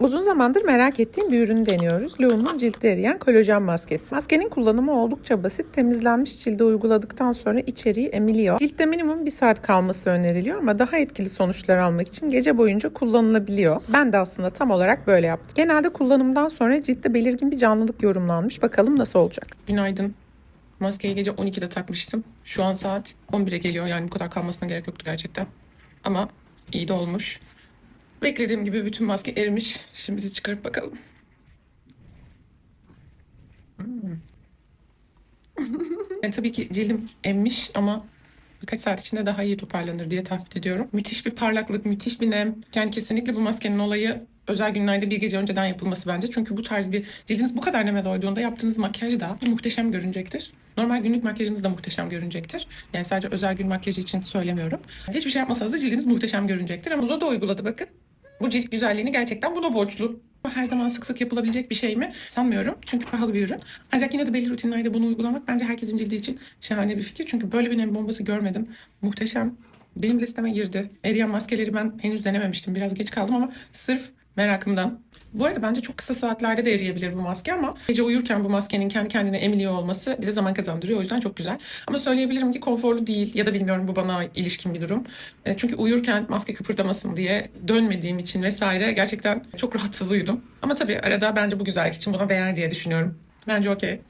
Uzun zamandır merak ettiğim bir ürünü deniyoruz. Lume'un ciltte eriyen kolajen maskesi. Maskenin kullanımı oldukça basit. Temizlenmiş cilde uyguladıktan sonra içeriği emiliyor. Ciltte minimum bir saat kalması öneriliyor ama daha etkili sonuçlar almak için gece boyunca kullanılabiliyor. Ben de aslında tam olarak böyle yaptım. Genelde kullanımdan sonra ciltte belirgin bir canlılık yorumlanmış. Bakalım nasıl olacak. Günaydın. Maskeyi gece 12'de takmıştım. Şu an saat 11'e geliyor. Yani bu kadar kalmasına gerek yoktu gerçekten. Ama iyi de olmuş. Beklediğim gibi bütün maske erimiş. Şimdi de çıkarıp bakalım. Hmm. yani tabii ki cildim emmiş ama birkaç saat içinde daha iyi toparlanır diye tahmin ediyorum. Müthiş bir parlaklık, müthiş bir nem. Yani kesinlikle bu maskenin olayı özel günlerde bir gece önceden yapılması bence. Çünkü bu tarz bir cildiniz bu kadar neme doyduğunda yaptığınız makyaj da muhteşem görünecektir. Normal günlük makyajınız da muhteşem görünecektir. Yani sadece özel gün makyajı için söylemiyorum. Hiçbir şey yapmasanız da cildiniz muhteşem görünecektir. Ama Zo da uyguladı bakın. Bu cilt güzelliğini gerçekten buna borçlu. Her zaman sık sık yapılabilecek bir şey mi? Sanmıyorum. Çünkü pahalı bir ürün. Ancak yine de belli rutinlerde bunu uygulamak bence herkesin cildi için şahane bir fikir. Çünkü böyle bir nem bombası görmedim. Muhteşem. Benim listeme girdi. Eriyen maskeleri ben henüz denememiştim. Biraz geç kaldım ama sırf merakımdan. Bu arada bence çok kısa saatlerde de eriyebilir bu maske ama gece uyurken bu maskenin kendi kendine emiliyor olması bize zaman kazandırıyor. O yüzden çok güzel. Ama söyleyebilirim ki konforlu değil ya da bilmiyorum bu bana ilişkin bir durum. E, Çünkü uyurken maske kıpırdamasın diye dönmediğim için vesaire gerçekten çok rahatsız uyudum. Ama tabii arada bence bu güzellik için buna değer diye düşünüyorum. Bence okey.